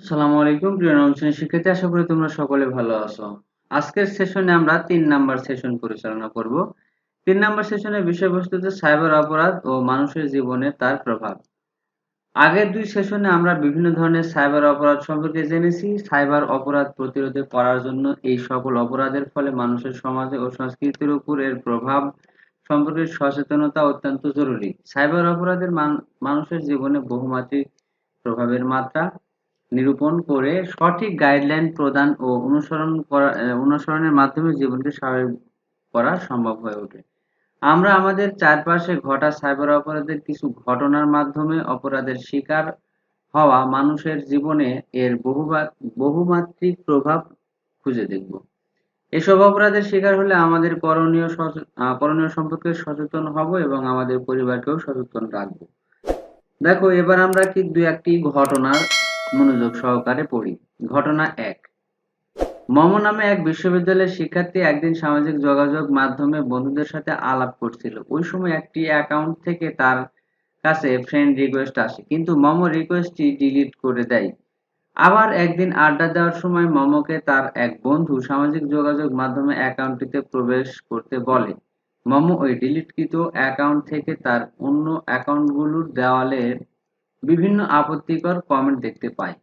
আসসালামু আলাইকুম, প্রিয় শ্রেণির শিক্ষার্থী। আশা করি তোমরা সকলে ভালো আছো। আজকের সেশনে আমরা তিন নাম্বার সেশন পরিচালনা করব। তিন নাম্বার সেশনের বিষয়বস্তু হচ্ছে সাইবার অপরাধ ও মানুষের জীবনে তার প্রভাব। আগের দুই সেশনে আমরা বিভিন্ন ধরনের সাইবার অপরাধ সম্পর্কে জেনেছি। সাইবার অপরাধ প্রতিরোধে করার জন্য এই সকল অপরাধের ফলে মানুষের সমাজে ও সংস্কৃতির উপর এর প্রভাব সম্পর্কে সচেতনতা অত্যন্ত জরুরি। সাইবার অপরাধের মানুষের জীবনে বহুমাত্রিক প্রভাবের মাত্রা নিরূপণ করে সঠিক গাইডলাইন প্রদান ও অনুসরণ করা অনুসরণের মাধ্যমে জীবনকে স্বাভাবিক করা সম্ভব হয়ে ওঠে। আমরা আমাদের চারপাশে ঘটা সাইবার অপরাধের কিছু ঘটনার মাধ্যমে অপরাধের শিকার হওয়া মানুষের জীবনে এর বহুমাত্রিক প্রভাব খুঁজে দেখব। এসব অপরাধের শিকার হলে আমাদের করণীয় করণীয় সম্পর্কে সচেতন হব এবং আমাদের পরিবারকেও সচেতন রাখব। দেখো, এবার আমরা কি দু একটি ঘটনার মনোযোগ সহকারে পড়ি। ঘটনা এক। মম নামে এক বিশ্ববিদ্যালয়ের শিক্ষার্থী একদিন সামাজিক যোগাযোগ মাধ্যমে বন্ধুদের সাথে আলাপ করছিল। ওই সময় একটি অ্যাকাউন্ট থেকে তার কাছে ফ্রেন্ড রিকোয়েস্ট আসে, কিন্তু মম রিকোয়েস্টটি ডিলিট করে দেয়। আবার একদিন আড্ডা দেওয়ার সময় মমকে তার এক বন্ধু সামাজিক যোগাযোগ মাধ্যমে অ্যাকাউন্টটিতে প্রবেশ করতে বলে। মম ওই ডিলিটকৃত অ্যাকাউন্ট থেকে তার অন্য অ্যাকাউন্টগুলোর দেওয়ালের বিভিন্ন আপত্তিকর কমেন্ট দেখতে পায়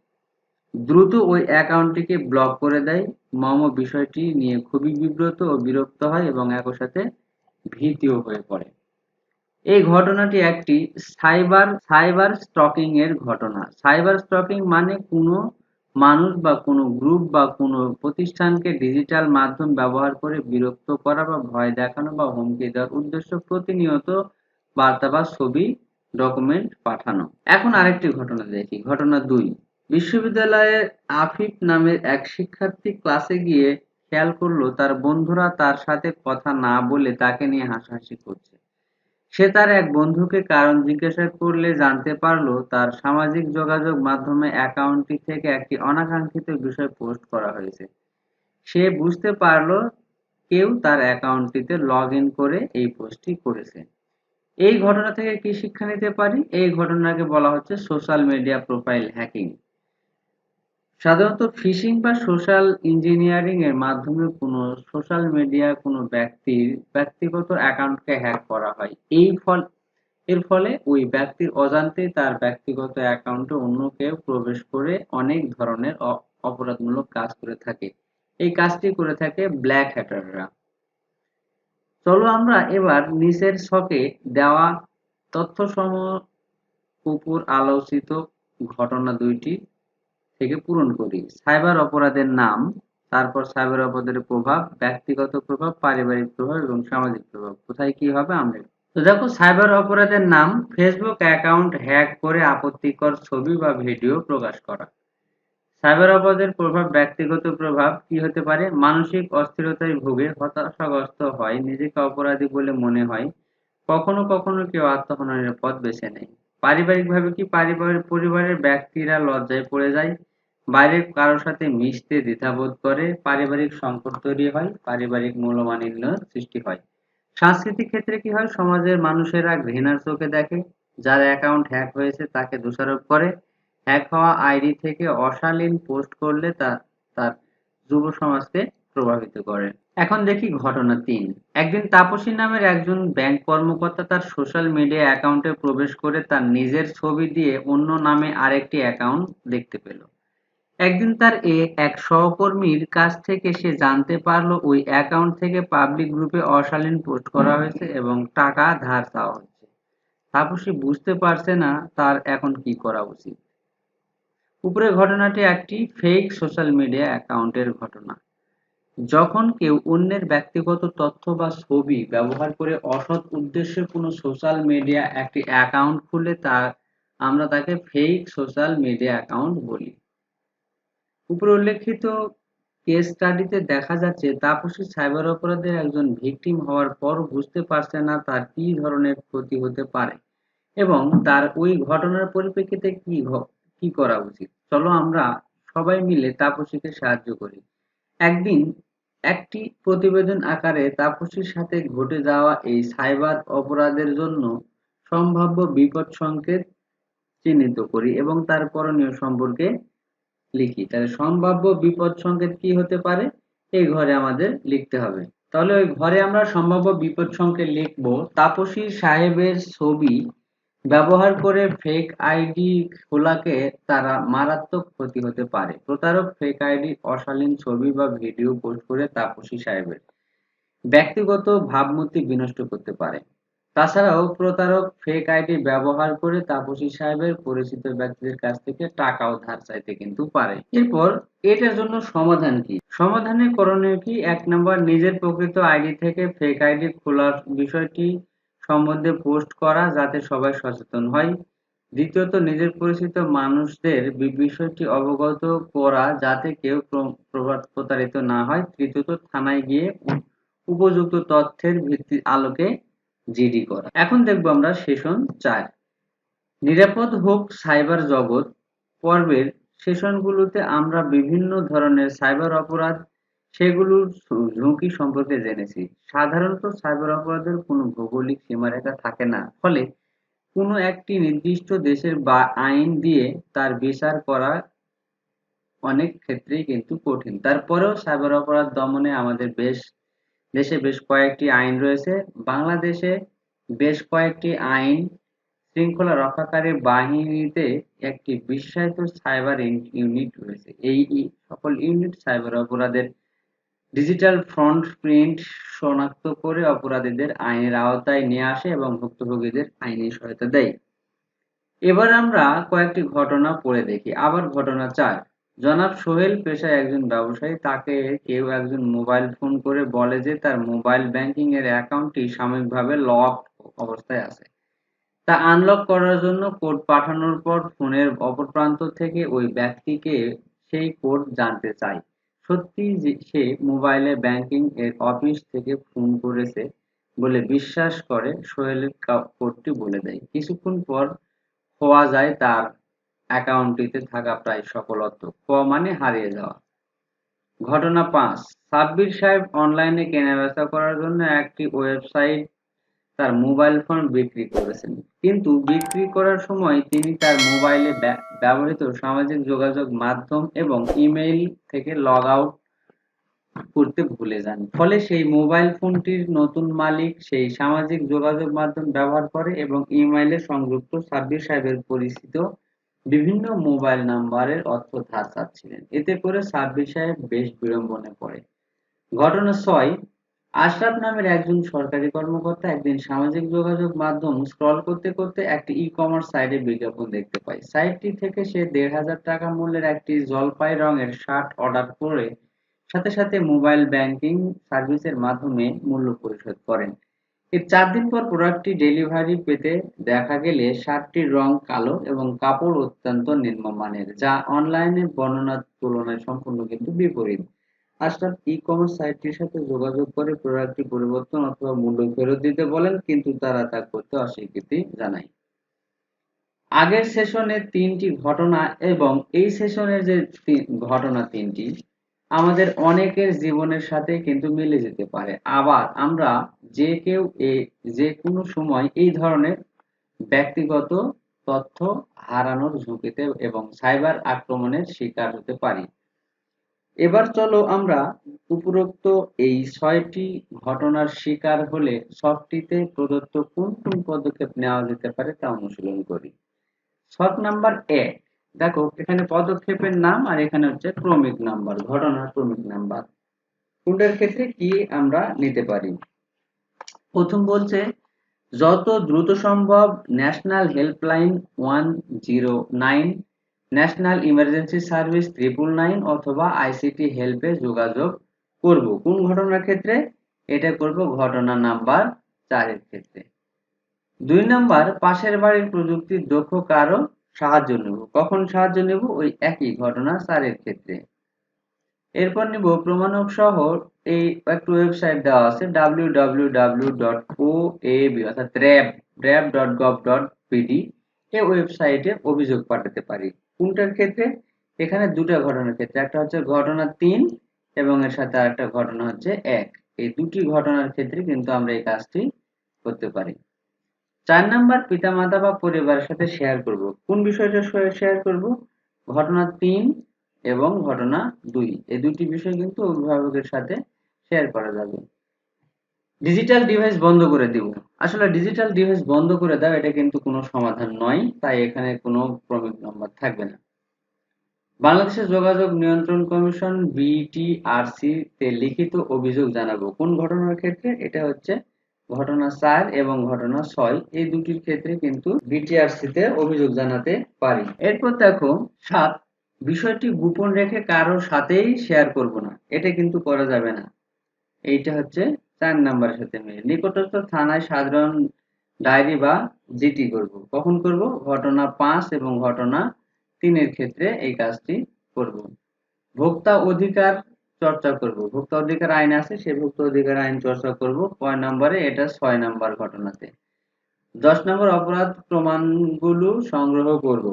দ্রুত ওই অ্যাকাউন্টটিকে ব্লক করে দেয়। মম বিষয়টি নিয়ে খুবই বিব্রত ও বিরক্ত হয় এবং একই সাথে ভীতিও হয়ে পড়ে। এই ঘটনাটি একটি সাইবার সাইবার স্টকিং এর ঘটনা। সাইবার স্টকিং মানে কোনো মানুষ বা কোনো গ্রুপ বা কোনো প্রতিষ্ঠানকে ডিজিটাল মাধ্যম ব্যবহার করে বিরক্ত করা বা ভয় দেখানো বা হুমকি দেওয়ার উদ্দেশ্য প্রতিনিয়ত বার্তা বা ছবি ডকুমেন্ট পাঠানো। এখন আরেকটি ঘটনা দেখি। ঘটনা দুই। বিশ্ববিদ্যালয়ের আফিফ নামের এক শিক্ষার্থী ক্লাসে গিয়ে খেয়াল করল তার বন্ধুরা তার সাথে কথা না বলে তাকে নিয়ে হাসাহাসি করছে। সে তার এক বন্ধুকে কারণ জিজ্ঞাসা করলে জানতে পারল তার সামাজিক যোগাযোগ মাধ্যমে অ্যাকাউন্টটি থেকে একটি অনাকাঙ্ক্ষিত বিষয় পোস্ট করা হয়েছে। সে বুঝতে পারল কেউ তার অ্যাকাউন্টটিতে লগ করে এই পোস্টটি করেছে। এই ঘটনা থেকে কি শিক্ষা নিতে পারি? এই ঘটনাকে বলা হচ্ছে সোশ্যাল মিডিয়া প্রোফাইল হ্যাকিং সাধারণত ফিশিং বা সোশ্যাল ইঞ্জিনিয়ারিং এর মাধ্যমে কোনো সোশ্যাল মিডিয়া কোনো ব্যক্তির ব্যক্তিগত অ্যাকাউন্টকে হ্যাক করা হয়। এই ফল, এর ফলে ওই ব্যক্তির অজান্তে তার ব্যক্তিগত অ্যাকাউন্টে অন্য কেউ প্রবেশ করে অনেক ধরনের অপরাধমূলক কাজ করে থাকে। এই কাজটি করে থাকে ব্ল্যাক হ্যাটাররা চলো আমরা এবার নিচের ছকে দেওয়া তথ্যসমূহ উপর আলোচিত ঘটনা দুইটি থেকে পূরণ করি। সাইবার অপরাধের নাম, তারপর সাইবার অপরাধের প্রভাব, ব্যক্তিগত প্রভাব, পারিবারিক প্রভাব এবং সামাজিক প্রভাব। কোথায় কি হবে আমরা? তো দেখো, সাইবার অপরাধের নাম ফেসবুক অ্যাকাউন্ট হ্যাক করে আপত্তিকর ছবি বা ভিডিও প্রকাশ করা। সাইবার অপরাধের প্রভাব, ব্যক্তিগত প্রভাব কি হতে পারে? মানসিক অস্থিরতায় ভুগে হতাশাগ্রস্ত হয়, নিজেকে অপরাধী বলে মনে হয়। কখনো কখনো কেউ আত্মহননের পথ বেছে নেয়। পারিবারিকভাবে কি পারিবারিক পরিবারের ব্যক্তিরা লজ্জায় পড়ে যায়? বাইরের কারোর সাথে মিশতে দ্বিধাবোধ করে? পারিবারিক সংকট তৈরি হয়, পারিবারিক মূল্যমানিন্য সৃষ্টি হয়। সাংস্কৃতিক ক্ষেত্রে কি হয়? সমাজের মানুষেরা ঘৃণার চোখে দেখে। যার অ্যাকাউন্ট হ্যাক হয়েছে, তাকে দোষারোপ করে। হ্যাক হওয়া আইডি থেকে অশালীন পোস্ট করলে তা, তার যুব সমাজকে প্রভাবিত করে। এখন দেখি ঘটনা তিন। একদিন তাপসী নামের একজন ব্যাংক কর্মকর্তা তার সোশ্যাল মিডিয়া অ্যাকাউন্টে প্রবেশ করে তার নিজের ছবি দিয়ে অন্য নামে আরেকটি অ্যাকাউন্ট দেখতে পেল। একদিন তার এ এক সহকর্মীর কাছ থেকে সে জানতে পারল ওই অ্যাকাউন্ট থেকে পাবলিক গ্রুপে অশালীন পোস্ট করা হয়েছে এবং টাকা ধার চাওয়া হচ্ছে তাপসী বুঝতে পারছে না তার এখন কি করা উচিত। উপরের ঘটনাটি একটি ফেক সোশ্যাল মিডিয়া অ্যাকাউন্টের ঘটনা। যখন কেউ অন্যের ব্যক্তিগত তথ্য বা ছবি ব্যবহার করে অসৎ উদ্দেশ্যে কোনো সোশ্যাল মিডিয়া একটি অ্যাকাউন্ট খুলে তা আমরা তাকে ফেক সোশ্যাল মিডিয়া অ্যাকাউন্ট বলি। উপরে উল্লেখিত কেস স্টাডিতে দেখা যাচ্ছে, তাপসী সাইবার অপরাধের একজন ভিকটিম হওয়ার পর বুঝতে পারছে না তার কি ধরনের ক্ষতি হতে পারে এবং তার ওই ঘটনার পরিপ্রেক্ষিতে কি কি করা উচিত? চলো আমরা সবাই মিলে তাপসীকে সাহায্য করি। একদিন একটি প্রতিবেদন আকারে তাপসীর সাথে ঘটে যাওয়া এই সাইবার অপরাধের জন্য সম্ভাব্য বিপদ সংকেত চিহ্নিত করি এবং তার করণীয় সম্পর্কে লিখি। তাহলে সম্ভাব্য বিপদ সংকেত কি হতে পারে? এই ঘরে আমাদের লিখতে হবে। তাহলে ওই ঘরে আমরা সম্ভাব্য বিপদ সংকেত লিখব। তাপসী সাহেবের ছবি ব্যবহার করে ফেক আইডি খোলাকে তারা মারাত্মক ক্ষতি হতে পারে। প্রতারক ফেক আইডি অশালীন ছবি বা ভিডিও পোস্ট করে তাপসী সাহেবের ব্যক্তিগত ভাবমূর্তি বিনষ্ট করতে পারে। তাছাড়াও প্রতারক ফেক আইডি ব্যবহার করে তাপসী সাহেবের পরিচিত ব্যক্তিদের কাছ থেকে টাকাও ধার চাইতে কিন্তু পারে। এরপর এটার জন্য সমাধান কি? সমাধানের করণীয় কি? এক নম্বর, নিজের প্রকৃত আইডি থেকে ফেক আইডি খোলার বিষয়টি সম্বন্ধে পোস্ট করা যাতে সবাই সচেতন হয়। দ্বিতীয়ত, নিজের পরিচিত মানুষদের বিষয়টি অবগত করা যাতে কেউ প্রতারিত না হয়। তৃতীয়ত, থানায় গিয়ে উপযুক্ত তথ্যের ভিত্তি আলোকে জিডি করা। এখন দেখব আমরা সেশন চার। নিরাপদ হোক সাইবার জগৎ, পর্বের সেশনগুলোতে আমরা বিভিন্ন ধরনের সাইবার অপরাধ সেগুলোর ঝুঁকি সম্পর্কে জেনেছি। সাধারণত সাইবার অপরাধের কোনো ভৌগোলিক সীমারেখা থাকে না। ফলে কোনো একটি নির্দিষ্ট দেশের বা আইন দিয়ে তার বিচার করা অনেক ক্ষেত্রেই কিন্তু কঠিন। তারপরেও সাইবার অপরাধ দমনে আমাদের বেশ, দেশে বেশ কয়েকটি আইন রয়েছে। বাংলাদেশে বেশ কয়েকটি আইন শৃঙ্খলা রক্ষাকারী বাহিনীতে একটি বিশেষায়িত সাইবার ইউনিট রয়েছে। এই সকল ইউনিট সাইবার অপরাধের ডিজিটাল ফ্রন্ট প্রিন্ট শনাক্ত করে অপরাধীদের আইনের আওতায় নিয়ে আসে এবং ভুক্তভোগীদের আইনি সহায়তা দেয়। এবার আমরা কয়েকটি ঘটনা পড়ে দেখি। আবার ঘটনা চার। জনাব সোহেল পেশায় একজন ব্যবসায়ী, তাকে কেউ একজন মোবাইল ফোন করে বলে যে তার মোবাইল ব্যাংকিং এর অ্যাকাউন্টটি সাময়িকভাবে লক অবস্থায় আছে। তা আনলক করার জন্য কোড পাঠানোর পর ফোনের অপর প্রান্ত থেকে ওই ব্যক্তিকে সেই কোড জানতে চায়। সত্যি সে মোবাইলে ব্যাংকিং এর অফিস থেকে ফোন করেছে বলে বিশ্বাস করে সোহেলের কোডটি বলে দেয়। কিছুক্ষণ পর খোয়া যায় তার অ্যাকাউন্টটিতে থাকা প্রায় সকল অর্থ খোয়া মানে হারিয়ে যাওয়া। ঘটনা পাঁচ। সাব্বির সাহেব অনলাইনে কেনাবেচা করার জন্য একটি ওয়েবসাইট তার মোবাইল ফোন বিক্রি করেছেন। কিন্তু বিক্রি করার সময় তিনি তার মোবাইলে ব্যবহৃত সামাজিক যোগাযোগ মাধ্যম এবং ইমেইল থেকে লগ আউট করতে ভুলে যান। ফলে সেই মোবাইল ফোনটির নতুন মালিক সেই সামাজিক যোগাযোগ মাধ্যম ব্যবহার করে এবং ইমেইলে সংযুক্ত সাব্বির সাহেবের পরিচিত বিভিন্ন মোবাইল নাম্বারের অর্থ ধার চাচ্ছিলেন। এতে করে সাব্বির সাহেব বেশ বিড়ম্বনে পড়ে। ঘটনা ছয় আশরাফ নামের একজন সরকারি কর্মকর্তা একদিন সামাজিক যোগাযোগ মাধ্যম স্ক্রল করতে করতে একটি ই কমার্স সাইটে বিজ্ঞাপন দেখতে পায়। সাইটটি থেকে সে দেড় হাজার টাকা মূল্যের একটি জলপাই রঙের শার্ট অর্ডার করে সাথে সাথে মোবাইল ব্যাংকিং সার্ভিসের মাধ্যমে মূল্য পরিশোধ করেন। এর চার দিন পর প্রোডাক্টটি ডেলিভারি পেতে দেখা গেলে শার্টটির রং কালো এবং কাপড় অত্যন্ত নিম্নমানের, যা অনলাইনে বর্ণনার তুলনায় সম্পূর্ণ কিন্তু বিপরীত। আশরাফ ই কমার্স সাইটটির সাথে যোগাযোগ করে প্রোডাক্টটি পরিবর্তন অথবা মূল্য ফেরত দিতে বলেন, কিন্তু তারা তা করতে অস্বীকৃতি জানায়। আগের সেশনে তিনটি ঘটনা এবং এই সেশনের যে ঘটনা তিনটি আমাদের অনেকের জীবনের সাথে কিন্তু মিলে যেতে পারে। আবার আমরা যে কেউ যে কোনো সময় এই ধরনের ব্যক্তিগত তথ্য হারানোর ঝুঁকিতে এবং সাইবার আক্রমণের শিকার হতে পারি। এবার চলো আমরা উপরোক্ত এই ছয়টি ঘটনার শিকার হলে সবটিতে প্রদত্ত কোন কোন পদক্ষেপ নেওয়া যেতে পারে তা অনুশীলন করি। শর্ট নাম্বার এক, দেখো এখানে পদক্ষেপের নাম আর এখানে হচ্ছে ক্রমিক নাম্বার, ঘটনার ক্রমিক নাম্বার। কোনটার ক্ষেত্রে কি আমরা নিতে পারি? প্রথম বলছে, যত দ্রুত সম্ভব national helpline one zero nine national emergency service triple nine অথবা আইসিটি হেল্পে যোগাযোগ করব। কোন ঘটনার ক্ষেত্রে? এটা করব ঘটনা নাম্বার চারের ক্ষেত্রে। দুই নাম্বার, পাশের বাড়ির প্রযুক্তির দক্ষ কারও সাহায্য নেব। কখন সাহায্য নেব? ওই একই ঘটনা চারের ক্ষেত্রে। এরপর নিব প্রমাণক সহ এই একটু ওয়েবসাইট দেওয়া আছে ডাব্লিউ ডাব্লিউ ডাব্লিউ ডট ও এ বি অর্থাৎ RAB RAB dot gov dot PD এই ওয়েবসাইটে অভিযোগ পাঠাতে পারি। কোনটার ক্ষেত্রে? এখানে দুটো ঘটনার ক্ষেত্রে, একটা হচ্ছে ঘটনা তিন এবং এর সাথে আরেকটা ঘটনা হচ্ছে এক। এই দুটি ঘটনার ক্ষেত্রে কিন্তু আমরা এই কাজটি করতে পারি। চার নাম্বার, পিতামাতা বা পরিবারের সাথে শেয়ার করব। কোন বিষয়টা শেয়ার করব? ঘটনা তিন এবং ঘটনা দুই। এই দুটি বিষয় কিন্তু অভিভাবকের সাথে শেয়ার করা যাবে। ডিজিটাল ডিভাইস বন্ধ করে দিব। আসলে ডিজিটাল ডিভাইস বন্ধ করে দাও, এটা কিন্তু কোনো সমাধান নয়, তাই এখানে কোনো ক্রমিক নাম্বার থাকবে না। বাংলাদেশের যোগাযোগ নিয়ন্ত্রণ কমিশন বিটিআরসি তে লিখিত অভিযোগ জানাব। কোন ঘটনার ক্ষেত্রে? এটা হচ্ছে ঘটনা চার এবং ঘটনা ছয়। এই দুটির ক্ষেত্রে কিন্তু বিটিআরসি তে অভিযোগ জানাতে পারি। এরপর দেখো, সাত। বিষয়টি গোপন রেখে কারোর সাথেই শেয়ার করব না। এটা কিন্তু করা যাবে না। এইটা হচ্ছে চার নাম্বারের সাথে মিলে। নিকটস্থ থানায় সাধারণ ডায়েরি বা জিটি করব। কখন করব? ঘটনা পাঁচ এবং ঘটনা তিনের ক্ষেত্রে এই কাজটি করব। ভোক্তা অধিকার চর্চা করব। ভোক্তা অধিকার আইন আছে, সেই ভোক্তা অধিকার আইন চর্চা করব। কয় নম্বরে? এটা ছয় নাম্বার ঘটনাতে। দশ নম্বর অপরাধ প্রমাণগুলো সংগ্রহ করব।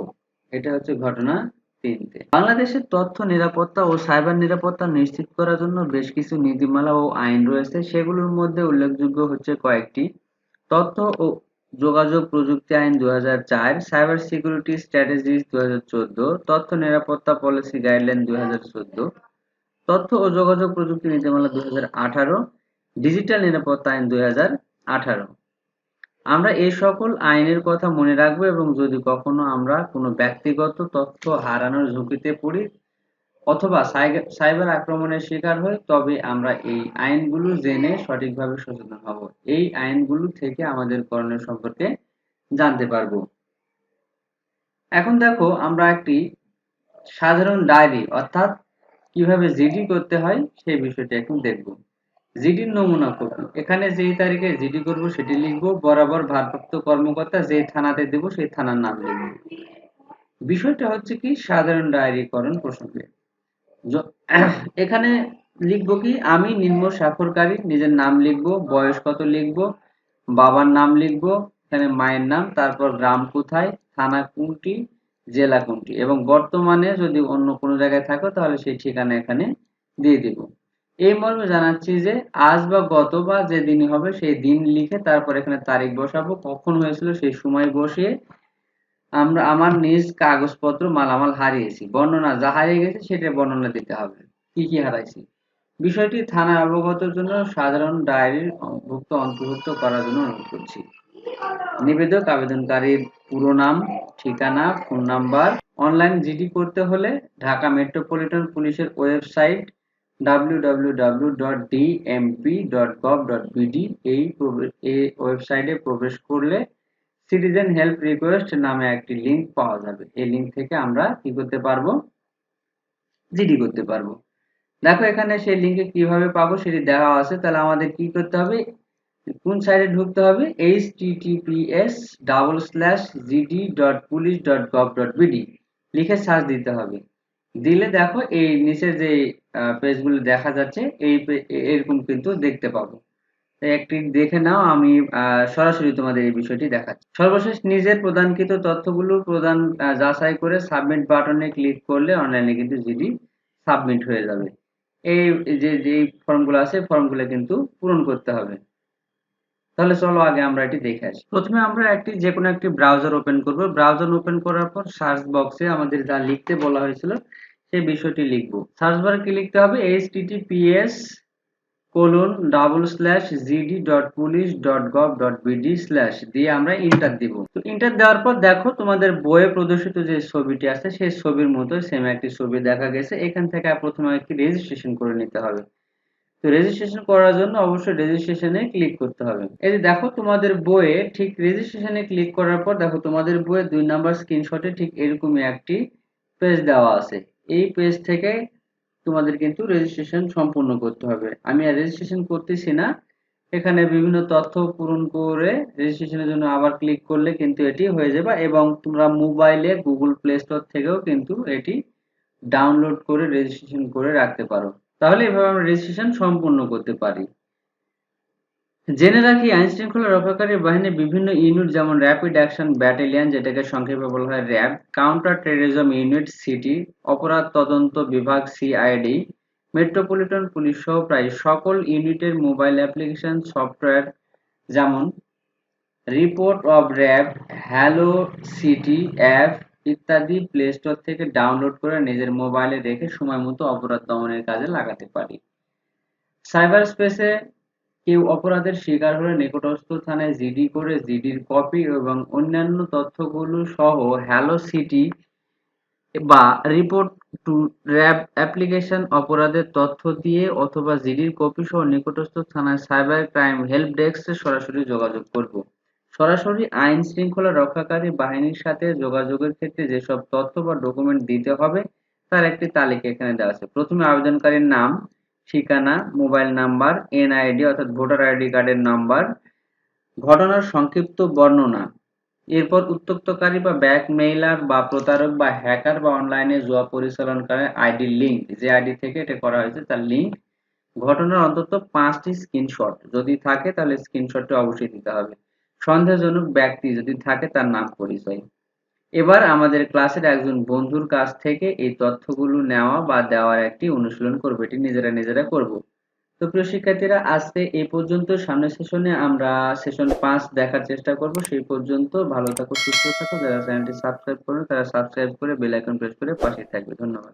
এটা হচ্ছে ঘটনা তিনতে বাংলাদেশের তথ্য নিরাপত্তা ও সাইবার নিরাপত্তা নিশ্চিত করার জন্য বেশ কিছু নীতিমালা ও আইন রয়েছে। সেগুলোর মধ্যে উল্লেখযোগ্য হচ্ছে কয়েকটি। তথ্য ও যোগাযোগ প্রযুক্তি আইন দুহাজার চার, সাইবার সিকিউরিটি স্ট্র্যাটেজিস দু তথ্য নিরাপত্তা পলিসি গাইডলাইন দুই হাজার চোদ্দ, তথ্য ও যোগাযোগ প্রযুক্তি নীতিমালা দুই হাজার আঠারো, ডিজিটাল নিরাপত্তা আইন দুই হাজার আঠারো। আমরা এই সকল আইনের কথা মনে রাখব এবং যদি কখনো আমরা কোনো ব্যক্তিগত তথ্য হারানোর ঝুঁকিতে পড়ি অথবা সাইবার আক্রমণের শিকার হই, তবে আমরা এই আইনগুলো জেনে সঠিকভাবে সচেতন হব। এই আইনগুলো থেকে আমাদের করণীয় সম্পর্কে জানতে পারব। এখন দেখো, আমরা একটি সাধারণ ডায়েরি, অর্থাৎ কীভাবে জিডি করতে হয় সেই বিষয়টি এখন দেখব। জিডির নমুনা কপি এখানে যেই তারিখে জিডি করব, সেটি লিখব, বরাবর ভারপ্রাপ্ত কর্মকর্তা যেই থানাতে দেব, সেই থানার নাম লিখব। বিষয়টা হচ্ছে কি, সাধারণ ডায়েরিকরণ প্রসঙ্গে। এখানে লিখব কি, আমি নিম্ন স্বাক্ষরকারী, নিজের নাম লিখব, বয়স কত লিখব, বাবার নাম লিখব, এখানে মায়ের নাম, তারপর গ্রাম কোথায়, থানা কোনটি, জেলা কোনটি, এবং বর্তমানে যদি অন্য কোনো জায়গায় থাকো, তাহলে সেই ঠিকানা এখানে দিয়ে দিব। এই মর্মে জানাচ্ছি যে, আজ বা গত বা যে দিন হবে, সেই দিন লিখে তারপর এখানে তারিখ বসাবো, কখন হয়েছিল সেই সময় বসিয়ে আমরা আমার নিজ কাগজপত্র মালামাল হারিয়েছি। বর্ণনা যা হারিয়ে গেছে সেটা বর্ণনা দিতে হবে। কি কি হারাইছি? বিষয়টি থানায় অবগতের জন্য সাধারণ ডায়েরির ভুক্ত অন্তর্ভুক্ত করার জন্য অনুরোধ করছি। নিবেদক আবেদনকারীর পুরো নাম, ঠিকানা, ফোন নাম্বার, অনলাইন জিডি করতে হলে ঢাকা মেট্রোপলিটন পুলিশের ওয়েবসাইট www.dmp.gov.bd এই ওয়েবসাইটে প্রবেশ করলে সিটিজেন হেল্প রিকোয়েস্ট নামে একটি লিংক পাওয়া যাবে। এই লিংক থেকে আমরা কি করতে পারব? জিডি করতে পারব। দেখো এখানে সেই লিঙ্কে কীভাবে পাবো সেটি দেওয়া আছে। তাহলে আমাদের কি করতে হবে? কোন সাইডে ঢুকতে হবে? https double slash GD dot police dot gov dot BD লিখে সার্চ দিতে হবে দিলে দেখো এই নিচে যে পেজগুলো দেখা যাচ্ছে, এই এরকম কিন্তু দেখতে পাবো। একটি দেখে নাও, আমি সরাসরি তোমাদের এই বিষয়টি দেখাচ্ছি। সর্বশেষ নিজের প্রদানকৃত তথ্যগুলো প্রদান যাচাই করে সাবমিট বাটনে ক্লিক করলে অনলাইনে কিন্তু জিডি সাবমিট হয়ে যাবে। এই যে যে ফর্মগুলো আছে, ফর্মগুলো কিন্তু পূরণ করতে হবে। তাহলে চলো আগে আমরা এটি দেখে আসি। প্রথমে আমরা একটি যে কোনো একটি ব্রাউজার ওপেন করব। ব্রাউজার ওপেন করার পর সার্চ বক্সে আমাদের যা লিখতে বলা হয়েছিল সেই বিষয়টি লিখব। সার্চ বারে কি লিখতে হবে? https colon double slash GD dot police dot gov dot BD slash দিয়ে আমরা ইন্টার দিব। তো ইন্টার দেওয়ার পর দেখো তোমাদের বইয়ে প্রদর্শিত যে ছবিটি আছে, সেই ছবির মতো সেম একটি ছবি দেখা গেছে। এখান থেকে প্রথমে একটি রেজিস্ট্রেশন করে নিতে হবে। তো রেজিস্ট্রেশন করার জন্য অবশ্যই রেজিস্ট্রেশনে ক্লিক করতে হবে। এই যে দেখো তোমাদের বইয়ে ঠিক রেজিস্ট্রেশনে ক্লিক করার পর দেখো তোমাদের বইয়ে দুই নাম্বার স্ক্রিনশটে ঠিক এরকমই একটি পেজ দেওয়া আছে। এই পেজ থেকে তোমাদের কিন্তু রেজিস্ট্রেশন সম্পূর্ণ করতে হবে। আমি আর রেজিস্ট্রেশন করতেছি না। এখানে বিভিন্ন তথ্য পূরণ করে রেজিস্ট্রেশনের জন্য আবার ক্লিক করলে কিন্তু এটি হয়ে যাবে এবং তোমরা মোবাইলে গুগল প্লে স্টোর থেকেও কিন্তু এটি ডাউনলোড করে রেজিস্ট্রেশন করে রাখতে পারো। তাহলে এভাবে আমরা রেজিস্ট্রেশন সম্পূর্ণ করতে পারি। জেনে রাখি আইন শৃঙ্খলা রক্ষাকারী বাহিনীর বিভিন্ন ইউনিট যেমন র্যাপিড অ্যাকশন ব্যাটালিয়ন যেটাকে সংক্ষেপে বলা হয় RAB counter terrorism unit CT অপরাধ তদন্ত বিভাগ সিআইডি মেট্রোপলিটন পুলিশ সহ প্রায় সকল ইউনিটের মোবাইল অ্যাপ্লিকেশন সফটওয়্যার যেমন report of RAB hello CT app ইত্যাদি প্লে স্টোর থেকে ডাউনলোড করে নিজের মোবাইলে রেখে সময় মতো অপরাধ দমনের কাজে লাগাতে পারি। সাইবার স্পেসে কেউ অপরাধের শিকার হলে নিকটস্থ থানায় জিডি করে জিডির কপি এবং অন্যান্য তথ্যগুলো সহ হ্যালো সিটি বা রিপোর্ট টু র্যাব অ্যাপ্লিকেশন অপরাধের তথ্য দিয়ে অথবা জিডির কপি সহ নিকটস্থ থানায় সাইবার ক্রাইম হেল্প ডেস্কে সরাসরি যোগাযোগ করব। সরাসরি আইন শৃঙ্খলা রক্ষাকারী বাহিনীর সাথে যোগাযোগের ক্ষেত্রে যেসব তথ্য বা ডকুমেন্ট দিতে হবে, তার একটি তালিকা এখানে দেওয়া আছে। প্রথমে আবেদনকারীর নাম ঠিকানা, মোবাইল নাম্বার এনআইডি অর্থাৎ ভোটার আইডি কার্ডের নাম্বার, ঘটনার সংক্ষিপ্ত বর্ণনা। এরপর উত্তক্তকারী বা ব্যাক মেইলার বা প্রতারক বা হ্যাকার বা অনলাইনে জুয়া পরিচালনকারী আইডি লিঙ্ক যে আইডি থেকে এটা করা হয়েছে, তার লিঙ্ক ঘটনার অন্তত পাঁচটি স্ক্রিনশট। যদি থাকে তাহলে স্ক্রিনশটটি অবশ্যই দিতে হবে। সন্দেহজনক ব্যক্তি যদি থাকে তার নাম পরিচয়। এবার আমাদের ক্লাসের একজন বন্ধুর কাছ থেকে এই তথ্যগুলো নেওয়া বা দেওয়ার একটি অনুশীলন করব। এটি নিজেরা নিজেরা করব। তো প্রিয় শিক্ষার্থীরা, আজকে এই পর্যন্ত। সামনের সেশনে আমরা সেশন পাঁচ দেখার চেষ্টা করব। সেই পর্যন্ত ভালো থাকো, সুস্থ থাকো। যারা চ্যানেলটি সাবস্ক্রাইব করবে তারা সাবস্ক্রাইব করে বেল আইকন প্রেস করে পাশে থাকবে। ধন্যবাদ।